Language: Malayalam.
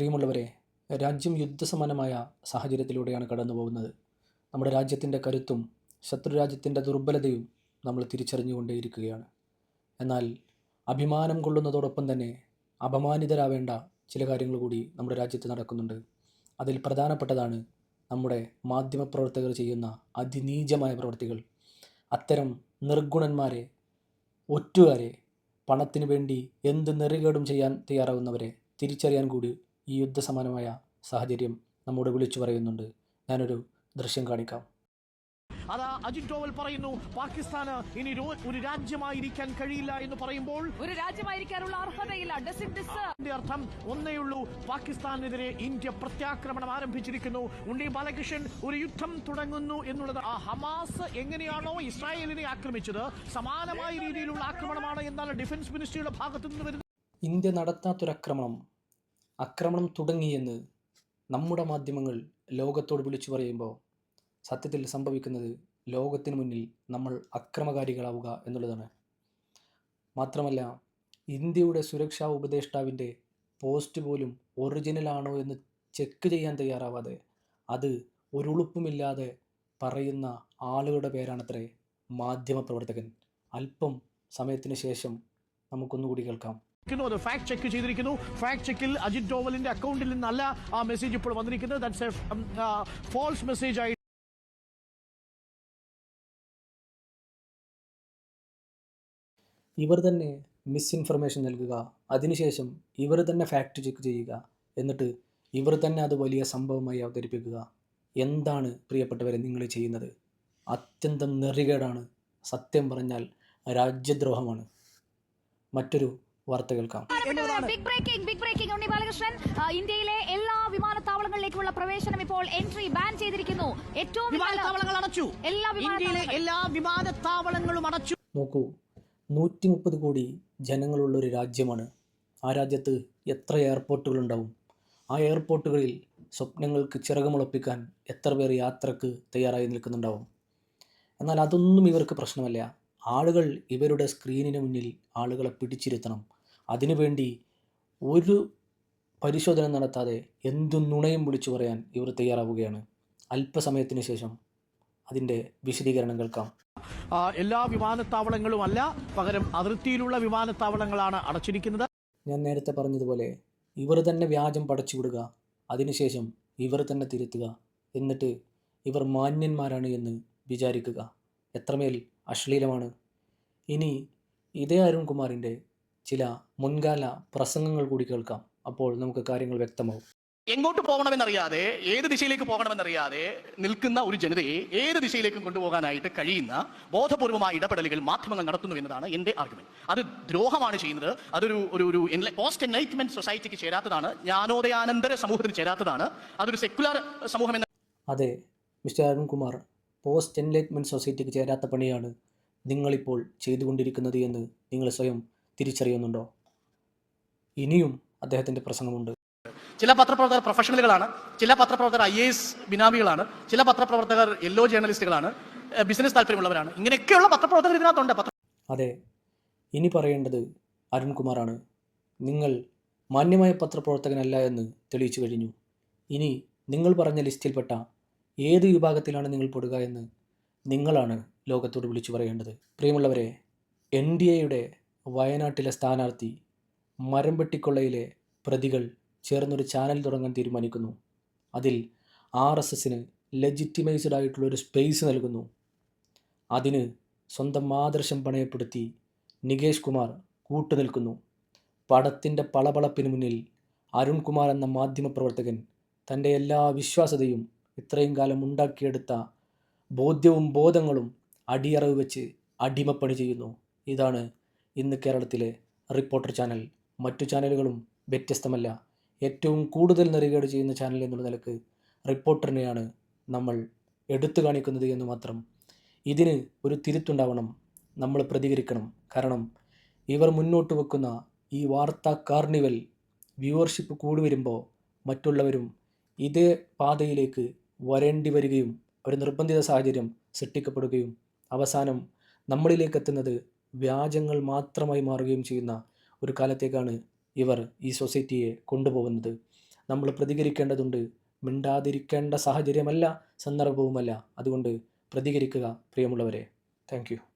പ്രിയമുള്ളവരെ രാജ്യം യുദ്ധസമാനമായ സാഹചര്യത്തിലൂടെയാണ് കടന്നു പോകുന്നത് നമ്മുടെ രാജ്യത്തിന്റെ കരുത്തും ശത്രുരാജ്യത്തിന്റെ ദുർബലതയും നമ്മൾ തിരിച്ചറിഞ്ഞുകൊണ്ടേയിരിക്കുകയാണ്. എന്നാൽ അഭിമാനം കൊള്ളുന്നതോടൊപ്പം തന്നെ അപമാനിതരാവേണ്ട ചില കാര്യങ്ങൾ കൂടി നമ്മുടെ രാജ്യത്ത് നടക്കുന്നുണ്ട്. അതിൽ പ്രധാനപ്പെട്ടതാണ് നമ്മുടെ മാധ്യമപ്രവർത്തകർ ചെയ്യുന്ന അതിനീചമായ പ്രവൃത്തികൾ അത്തരം നിർഗുണന്മാരെ ഒറ്റുകാരെ പണത്തിനു വേണ്ടി എന്ത് നെറികേടും ചെയ്യാൻ തയ്യാറാവുന്നവരെ തിരിച്ചറിയാൻ കൂടി ഈ യുദ്ധസമാനമായ സാഹചര്യം നമ്മോട് വിളിച്ചു പറയുന്നുണ്ട്. ഞാനൊരു ദൃശ്യം കാണിക്കാം. അതാ അജിത് ഡോവൽ പറയുന്നു പാകിസ്ഥാന് ഇനി ഒരു രാജ്യമായിരിക്കാൻ കഴിയില്ല എന്ന് പറയുമ്പോൾ ഒരു രാജ്യമായിരിക്കാനുള്ള അർഹതയില്ല? അർത്ഥം ഒന്നേയുള്ളൂ പാകിസ്ഥാനെതിരെ ഇന്ത്യ പ്രത്യാക്രമണം ആരംഭിച്ചിരിക്കുന്നു. ഉണ്ണി ബാലകൃഷ്ണൻ ഒരു യുദ്ധം തുടങ്ങുന്നു എന്നുള്ളത്. ആ ഹമാസ് എങ്ങനെയാണോ ഇസ്രായേലിനെ ആക്രമിച്ചത് സമാനമായ രീതിയിലുള്ള ആക്രമണമാണ് എന്നാണ് ഡിഫൻസ് മിനിസ്ട്രിയുടെ ഭാഗത്തു നിന്ന് വരുന്നത് ഇന്ത്യ നടത്താത്തൊരക്രമണം ആക്രമണം തുടങ്ങിയെന്ന് നമ്മുടെ മാധ്യമങ്ങൾ ലോകത്തോട് വിളിച്ചു പറയുമ്പോൾ സത്യത്തിൽ സംഭവിക്കുന്നത് ലോകത്തിന് മുന്നിൽ നമ്മൾ അക്രമകാരികളാവുക എന്നുള്ളതാണ് മാത്രമല്ല ഇന്ത്യയുടെ സുരക്ഷാ ഉപദേഷ്ടാവിന്റെ പോസ്റ്റ് പോലും ഒറിജിനലാണോ എന്ന് ചെക്ക് ചെയ്യാൻ തയ്യാറാവാതെ അത് ഒരുളുപ്പുമില്ലാതെ പറയുന്ന ആളുകളുടെ പേരാണത്രേ മാധ്യമപ്രവർത്തകൻ അല്പം സമയത്തിന് ശേഷം നമുക്കൊന്നുകൂടി കേൾക്കാം. അത് ഫാക്ട് ചെക്ക് ചെയ്തിരിക്കുന്നു. ഫാക്ട് ചെക്കിൽ അജിത് ഡോവലിന്റെ അക്കൗണ്ടിൽ നിന്നല്ല ആ മെസ്സേജ് ഇപ്പോൾ വന്നിരിക്കുന്നത്. ദാറ്റ്സ് എ ഫോൾസ് മെസ്സേജ് ആയി ഇവർ തന്നെ മിസ്ഇൻഫർമേഷൻ നൽകുക. അതിനുശേഷം ഇവർ തന്നെ ഫാക്ട് ചെക്ക് ചെയ്യുക. എന്നിട്ട് ഇവർ തന്നെ അത് വലിയ സംഭവമായി അവതരിപ്പിക്കുക. എന്താണ് പ്രിയപ്പെട്ടവരെ നിങ്ങൾ ചെയ്യുന്നത്? അത്യന്തം നെറികേടാണ്. സത്യം പറഞ്ഞാൽ രാജ്യദ്രോഹമാണ്. മറ്റൊരു വാർത്ത കേൾക്കാം big breaking big breaking Unni Balakrishnan ഇന്ത്യയിലെ എല്ലാ വിമാനത്താവളങ്ങളിലേക്കുള്ള പ്രവേശനം ഇപ്പോൾ എൻട്രി ബാൻ ചെയ്തിരിക്കുന്നു. ഏറ്റവും വിമാനത്താവളങ്ങൾ അടച്ചു. എല്ലാ ഇന്ത്യയിലെ എല്ലാ വിമാനത്താവളങ്ങളും അടച്ചു. നോക്കൂ നൂറ്റി മുപ്പത് കോടി ജനങ്ങളുള്ള ഒരു രാജ്യമാണ്. ആ രാജ്യത്ത് എത്ര എയർപോർട്ടുകൾ ഉണ്ടാവും ആ എയർപോർട്ടുകളിൽ സ്വപ്നങ്ങൾക്ക് ചിറകുമുളപ്പിക്കാൻ എത്ര പേർ യാത്രയ്ക്ക് തയ്യാറായി നിൽക്കുന്നുണ്ടാവും? എന്നാൽ അതൊന്നും ഇവർക്ക് പ്രശ്നമല്ല. ആളുകൾ ഇവരുടെ സ്ക്രീനിന് മുന്നിൽ ആളുകളെ പിടിച്ചിരുത്തണം. അതിനുവേണ്ടി ഒരു പരിശോധന നടത്താതെ എന്തു നുണയും വിളിച്ചു പറയാൻ ഇവർ തയ്യാറാവുകയാണ്. അല്പസമയത്തിന് ശേഷം അതിന്റെ വിശദീകരണം കേൾക്കാം. എല്ലാ വിമാനത്താവളങ്ങളും അല്ല പകരം അതിർത്തിയിലുള്ള വിമാനത്താവളങ്ങളാണ് അടച്ചിരിക്കുന്നത്. ഞാൻ നേരത്തെ പറഞ്ഞതുപോലെ ഇവർ തന്നെ വ്യാജം പടച്ചു പടച്ചുവിടുക അതിനുശേഷം ഇവർ തന്നെ തിരുത്തുക എന്നിട്ട് ഇവർ മാന്യന്മാരാണ് എന്ന് വിചാരിക്കുക. എത്രമേൽ അശ്ലീലമാണ്. ഇനി ഇതേ അരുൺകുമാറിന്റെ ചില മുൻകാല പ്രസംഗങ്ങൾ കൂടി കേൾക്കാം. അപ്പോൾ നമുക്ക് കാര്യങ്ങൾ വ്യക്തമാവും. എങ്ങോട്ട് പോകണമെന്നറിയാതെ ഏത് ദിശയിലേക്ക് പോകണമെന്നറിയാതെ നിൽക്കുന്ന ഒരു ജനതയെ ഏത് ദിശയിലേക്കും കൊണ്ടുപോകാനായിട്ട് കഴിയുന്ന ബോധപൂർവമായ ഇടപെടലുകൾ മാധ്യമങ്ങൾ നടത്തുന്നു എന്നതാണ് എന്റെ ആർഗ്യുമെന്റ് അത് ദ്രോഹമാണ് ചെയ്യുന്നത്. അതൊരു ഒരു ഒരു പോസ്റ്റ് എൻലൈറ്റ്മെന്റ് സൊസൈറ്റിക്ക് ചേരാത്തതാണ്. ജ്ഞാനോദയാനന്തര സമൂഹത്തിന് ചേരാത്തതാണ്. അതൊരു സെക്യുലർ സമൂഹം എന്ന അതെ മിസ്റ്റർ അരുൺകുമാർ പോസ്റ്റ് എൻലൈറ്റ്മെന്റ് സൊസൈറ്റിക്ക് ചേരാത്ത പണിയാണ് നിങ്ങളിപ്പോൾ ചെയ്തുകൊണ്ടിരിക്കുന്നത് എന്ന് നിങ്ങൾ സ്വയം തിരിച്ചറിയുന്നുണ്ടോ? ഇനിയും അദ്ദേഹത്തിന്റെ പ്രസംഗമുണ്ട്. ചില പത്രപ്രവർത്തകർ പ്രൊഫഷണലുകളാണ് ചില പത്രപ്രവർത്തകർ ഐ എസ് ബിനാമികളാണ്. ചില പത്രപ്രവർത്തകർ യെല്ലോ ജേർണലിസ്റ്റുകളാണ് ബിസിനസ് താല്പര്യമുള്ളവരാണ്. ഇങ്ങനെയൊക്കെയുള്ള പത്രപ്രവർത്തകർ ഇതിനകത്തുണ്ട്. പത്ര അതെ. ഇനി പറയേണ്ടത് അരുൺകുമാറാണ്. നിങ്ങൾ മാന്യമായ പത്രപ്രവർത്തകനല്ല എന്ന് തെളിയിച്ചു കഴിഞ്ഞു. ഇനി നിങ്ങൾ പറഞ്ഞ ലിസ്റ്റിൽപ്പെട്ട ഏത് വിഭാഗത്തിലാണ് നിങ്ങൾ പെടുക എന്ന് നിങ്ങളാണ് ലോകത്തോട് വിളിച്ചു പറയേണ്ടത്. പ്രിയമുള്ളവരെ എൻ ഡി എയുടെ വയനാട്ടിലെ സ്ഥാനാർത്ഥി മരംപെട്ടിക്കൊള്ളയിലെ പ്രതികൾ ചേർന്നൊരു ചാനൽ തുടങ്ങാൻ തീരുമാനിക്കുന്നു. അതിൽ ആർ എസ് എസിന് ലെജിറ്റിമൈസ്ഡ് ആയിട്ടുള്ള ഒരു സ്പേസ് നൽകുന്നു. അതിന് സ്വന്തം ആദർശം പണയപ്പെടുത്തി നികേഷ് കുമാർ കൂട്ടുനിൽക്കുന്നു. പടത്തിന്റെ പളപളപ്പിന് മുന്നിൽ അരുൺകുമാർ എന്ന മാധ്യമപ്രവർത്തകൻ തന്റെ എല്ലാ വിശ്വാസതയും ഇത്രയും കാലം ഉണ്ടാക്കിയെടുത്ത ബോധ്യവും ബോധങ്ങളും അടിയറവ് വെച്ച് അടിമപ്പണി ചെയ്യുന്നു. ഇതാണ് ഇന്ന് കേരളത്തിലെ റിപ്പോർട്ടർ ചാനൽ. മറ്റു ചാനലുകളും വ്യത്യസ്തമല്ല. ഏറ്റവും കൂടുതൽ നെറികേട് ചെയ്യുന്ന ചാനൽ എന്നുള്ള നിലയ്ക്ക് റിപ്പോർട്ടറിനെയാണ് നമ്മൾ എടുത്തു കാണിക്കുന്നത് എന്ന് മാത്രം. ഇതിന് ഒരു തിരുത്തുണ്ടാവണം. നമ്മൾ പ്രതികരിക്കണം. കാരണം ഇവർ മുന്നോട്ട് വെക്കുന്ന ഈ വാർത്താ കാർണിവൽ വ്യൂവർഷിപ്പ് കൂടി വരുമ്പോൾ മറ്റുള്ളവരും ഇതേ പാതയിലേക്ക് വരേണ്ടി വരികയും ഒരു നിർബന്ധിത സാഹചര്യം സൃഷ്ടിക്കപ്പെടുകയും അവസാനം നമ്മളിലേക്ക് എത്തുന്നത് വ്യാജങ്ങൾ മാത്രമായി മാറുകയും ചെയ്യുന്ന ഒരു കാലത്തേക്കാണ് ഇവർ ഈ സൊസൈറ്റിയെ കൊണ്ടുപോകുന്നത്. നമ്മൾ പ്രതികരിക്കേണ്ടതുണ്ട്. മിണ്ടാതിരിക്കേണ്ട സാഹചര്യമല്ല സന്ദർഭവുമല്ല. അതുകൊണ്ട് പ്രതികരിക്കുക പ്രിയമുള്ളവരെ. താങ്ക്